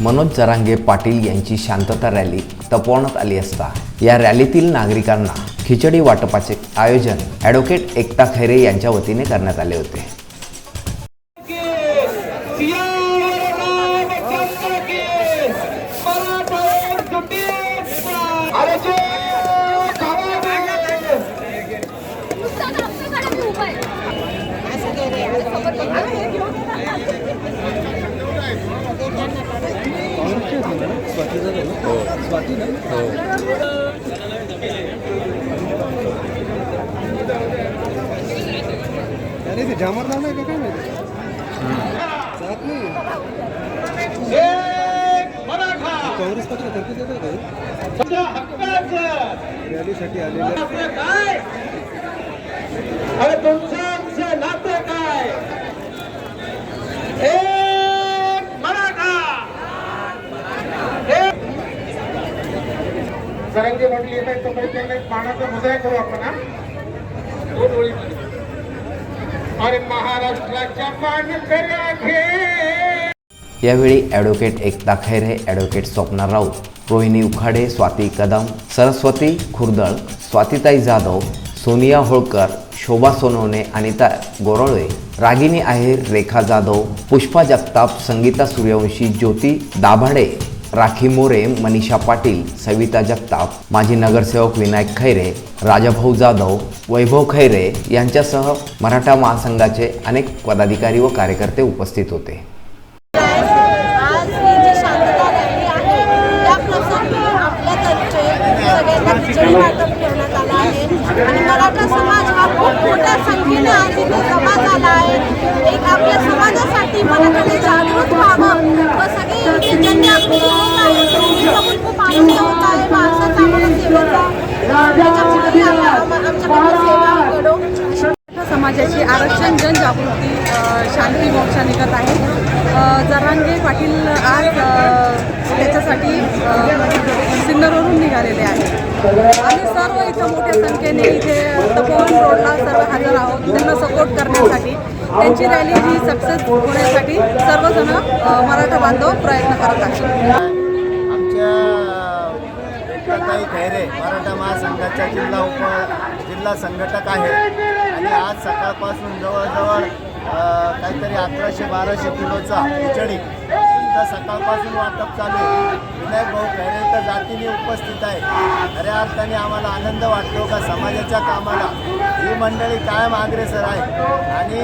मनोज जरांगे पाटील यांची शांतता रॅली तपवण्यात आली असता या रॅलीतील नागरिकांना खिचडी वाटपाचे आयोजन ॲडव्होकेट एकता खैरे यांच्या वतीने करण्यात आले होते. अरे ते जामर नाही का काय माहिती? जात नाही. काँग्रेस पक्ष धरती देत आहे रॅलीसाठी आलेले. अरे तुमचं आमचं नातं काय एक मराठा एक सरंगी म्हटली येत आहे तोपर्यंत त्यांना एक पाण्याचा मुद्रा करू आपण हा? अरे महाराष्ट्राच्या मानकऱ्या घे यावेळी ॲडव्होकेट एकता खैरे ॲडव्होकेट स्वप्ना राऊत रोहिणी उखाडे स्वाती कदम सरस्वती खुर्दळ स्वातीताई जाधव सोनिया होळकर शोभा सोनवणे अनिता गोरळे रागिनी आहेर रेखा जाधव पुष्पा जगताप संगीता सूर्यवंशी ज्योती दाभाडे राखी मोरे मनीषा पाटील सविता जगताप माजी नगरसेवक विनायक खैरे राजाभाऊ जाधव वैभव खैरे यांच्यासह मराठा महासंघाचे अनेक पदाधिकारी व कार्यकर्ते उपस्थित होते. आणि मराठा समाज हा खूप मोठ्या संख्येने आज इथे जमा झाला आहे. एक आपल्या समाजासाठी जागृत व्हावं व सगळे इथे ज्यांनी आपली होत आहे त्यांची बघून खूप आनंद होत आहे माणसाचा आम्हाला सेवेचा त्याच्यामुळे आमच्याकडे सेवा घडो मराठा समाजाची आरक्षण जनजागृती अ, शांती मोर्चा निघत आहे अ, जरांगे पाटील आज त्याच्यासाठी सिन्नरवरून निघालेले आहेत. आम्ही सर्व इथं मोठ्या संख्येने इथे तपोवन रोडला सर्व हजर आहोत. त्यांना सपोर्ट करण्यासाठी त्यांची रॅली ही सक्सेस होण्यासाठी सर्वजण मराठा बांधव प्रयत्न करत आहेत. आमच्या खैरे मराठा महासंघाच्या जिल्हा उप जिल्हा संघटक आहे आणि आज सकाळपासून जवळजवळ काहीतरी अकराशे बाराशे किलोचा खिचडी. इथं सकाळपासून वाटप चालू आहे. विनायक भाऊ खैरे तर जातीने उपस्थित आहे. खऱ्या अर्थाने आम्हाला आनंद वाटतो का समाजाच्या कामाला? ही मंडळी कायम अग्रेसर आहे. आणि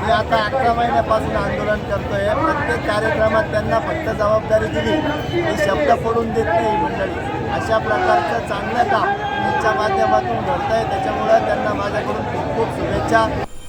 मी आता अकरा महिन्यापासून आंदोलन करतोय. प्रत्येक कार्यक्रमात त्यांना फक्त जबाबदारी दिली. ही शब्द पडून देत नाही ही मंडळी. अशा प्रकारचं चांगलं काम त्यांच्या माध्यमातून घडतं आहे त्याच्यामुळं त्यांना माझ्याकडून खूप खूप शुभेच्छा.